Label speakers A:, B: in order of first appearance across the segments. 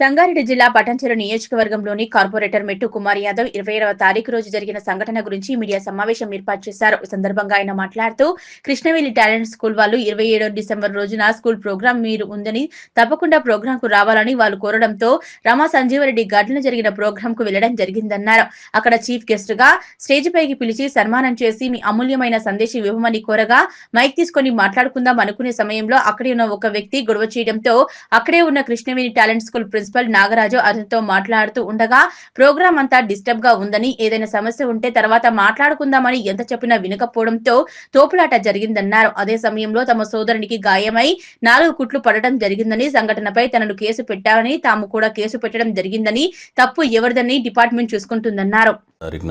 A: సంగారెడ్డి జిల్లా పటంచెరు నియోజకవర్గంలోని కార్పొరేటర్ మెట్టు కుమార్ యాదవ్ ఇరవైవ తారీఖు రోజు జరిగిన సంఘటన గురించి మీడియా సమావేశం ఏర్పాటు చేశారు. ఈ సందర్భంగా ఆయన మాట్లాడుతూ కృష్ణవేలి టాలెంట్ స్కూల్ వాళ్ళు ఇరవై ఏడో డిసెంబర్ రోజున స్కూల్ ప్రోగ్రాం మీరు ఉందని తప్పకుండా ప్రోగ్రాం కు రావాలని వాళ్ళు కోరడంతో రమా సంజీవరెడ్డి ఘటన జరిగిన ప్రోగ్రాం కు వెళ్ళడం జరిగిందన్నారు. అక్కడ చీఫ్ గెస్ట్గా స్టేజ్ పైకి పిలిచి సన్మానం చేసి మీ అమూల్యమైన సందేశం ఇవ్వమని కోరగా మైక్ తీసుకొని మాట్లాడుకుందాం అనుకునే సమయంలో అక్కడే ఉన్న ఒక వ్యక్తి గొడవ చేయడంతో అక్కడే ఉన్న Krishnaveni talent school principal Nagaraju అతనితో మాట్లాడుతూ ఉండగా ప్రోగ్రాం అంతా డిస్టర్బ్గా ఉందని ఏదైనా సమస్య ఉంటే తర్వాత మాట్లాడుకుందామని ఎంత చెప్పినా వినకపోవడంతో తోపులాట జరిగిందన్నారు. అదే సమయంలో తమ సోదరునికి గాయమై నాలుగు కుట్లు పడటం జరిగిందని సంఘటనపై తనను కేసు పెట్టామని తాము కూడా కేసు పెట్టడం జరిగిందని తప్పు ఎవరిదని డిపార్ట్మెంట్ చూసుకుంటుందన్నారు.
B: తారీఖు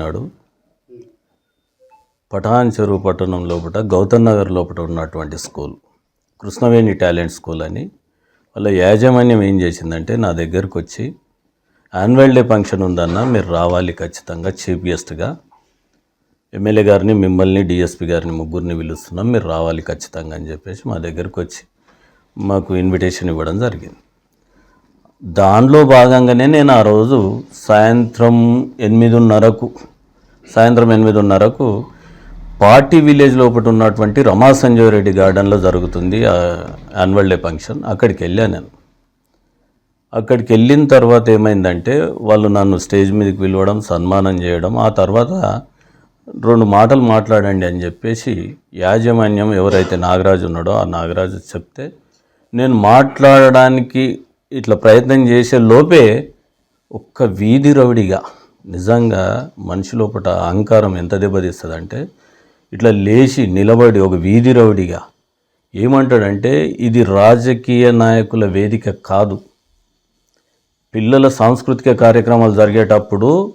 B: చెరువు పట్టణం లోపల గౌతమ్ నగర్ లోపల ఉన్నటువంటి స్కూల్ కృష్ణవేణి టాలెంట్ స్కూల్ అని వాళ్ళ యాజమాన్యం ఏం చేసిందంటే నా దగ్గరకు వచ్చి యాన్యువల్ డే ఫంక్షన్ ఉందన్న మీరు రావాలి ఖచ్చితంగా చీఫ్ గెస్ట్గా ఎమ్మెల్యే గారిని మిమ్మల్ని డిఎస్పి గారిని ముగ్గురిని పిలుస్తున్నాం మీరు రావాలి ఖచ్చితంగా అని చెప్పేసి మా దగ్గరకు వచ్చి మాకు ఇన్విటేషన్ ఇవ్వడం జరిగింది. దానిలో భాగంగానే నేను ఆ రోజు సాయంత్రం ఎనిమిదిన్నరకు సాయంత్రం ఎనిమిదిన్నరకు పార్టీ విలేజ్ లోపల ఉన్నటువంటి రమా సంజయ్ రెడ్డి గార్డెన్లో జరుగుతుంది ఆ యాన్యువల్ డే ఫంక్షన్. అక్కడికి వెళ్ళాను నేను. అక్కడికి వెళ్ళిన తర్వాత ఏమైందంటే వాళ్ళు నన్ను స్టేజ్ మీదకి పిలవడం సన్మానం చేయడం ఆ తర్వాత రెండు మాటలు మాట్లాడండి అని చెప్పేసి యాజమాన్యం ఎవరైతే నాగరాజు ఉన్నాడో ఆ నాగరాజు చెప్తే నేను మాట్లాడడానికి ఇట్లా ప్రయత్నం చేసే లోపే ఒక్క వీధి రౌడిగా నిజంగా మనిషి లోపల అహంకారం ఎంత దెబ్బతీస్తుందంటే ఇట్లా లేచి నిలబడి ఒక వీధి రౌడిగా ఏమంటాడంటే ఇది రాజకీయ నాయకుల వేదిక కాదు. పిల్లల సాంస్కృతిక కార్యక్రమాలు జరిగేటప్పుడు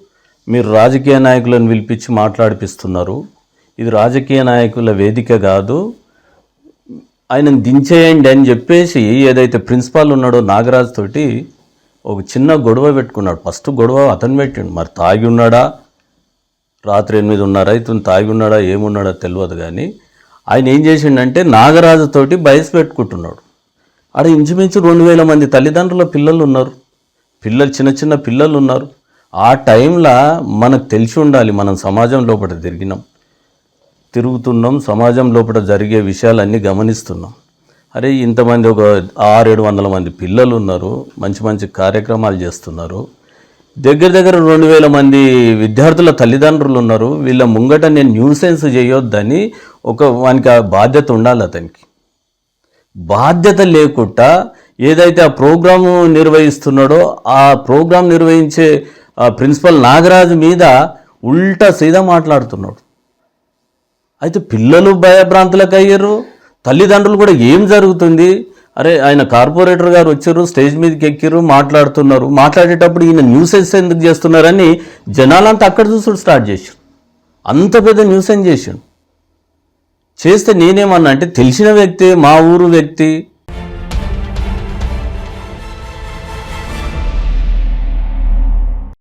B: మీరు రాజకీయ నాయకులను పిలిపించి మాట్లాడిపిస్తున్నారు. ఇది రాజకీయ నాయకుల వేదిక కాదు. ఆయనను దించేయండి అని చెప్పేసి ఏదైతే ప్రిన్సిపాల్ ఉన్నాడో నాగరాజ్ తోటి ఒక చిన్న గొడవ పెట్టుకున్నాడు. ఫస్ట్ గొడవ అతను పెట్టిండు. మరి తాగి ఉన్నాడా? రాత్రి ఎనిమిదిన్నర అవుతుంది తాగి ఉన్నాడా ఏమున్నాడా తెలియదు కానీ ఆయన ఏం చేసిండంటే నాగరాజుతోటి బయసు పెట్టుకుంటున్నాడు. ఆడ ఇంచుమించు రెండు వేల మంది తల్లిదండ్రుల పిల్లలు ఉన్నారు. పిల్లలు చిన్న చిన్న పిల్లలు ఉన్నారు. ఆ టైంలో మనకు తెలిసి ఉండాలి మనం సమాజం లోపల తిరిగినాం. తిరుగుతున్నాం సమాజం లోపల జరిగే విషయాలన్నీ గమనిస్తున్నాం. అరే ఇంతమంది ఒక ఆరేడు వందల మంది పిల్లలు ఉన్నారు మంచి మంచి కార్యక్రమాలు చేస్తున్నారు. దగ్గర దగ్గర రెండు వేల మంది విద్యార్థుల తల్లిదండ్రులు ఉన్నారు. వీళ్ళ ముంగట నేను న్యూసెన్స్ చేయొద్దని ఒక వానికి ఆ బాధ్యత ఉండాలి అతనికి. బాధ్యత లేకుండా ఏదైతే ఆ ప్రోగ్రాము నిర్వహిస్తున్నాడో ఆ ప్రోగ్రాం నిర్వహించే ప్రిన్సిపల్ నాగరాజు మీద ఉల్టా సీదా మాట్లాడుతున్నాడు. అయితే పిల్లలు భయభ్రాంతులకు అయ్యారు తల్లిదండ్రులు కూడా ఏం జరుగుతుంది? అరే ఆయన కార్పొరేటర్ గారు వచ్చారు స్టేజ్ మీదకి ఎక్కిరు మాట్లాడుతున్నారు. మాట్లాడేటప్పుడు ఈయన న్యూసెన్స్ ఎందుకు చేస్తున్నారని జనాలంతా అక్కడ చూసుడు స్టార్ట్ చేశారు. అంత పెద్ద న్యూసెన్స్ చేశాడు? చేస్తే నేనేమన్నా అంటే తెలిసిన వ్యక్తి మా ఊరు వ్యక్తి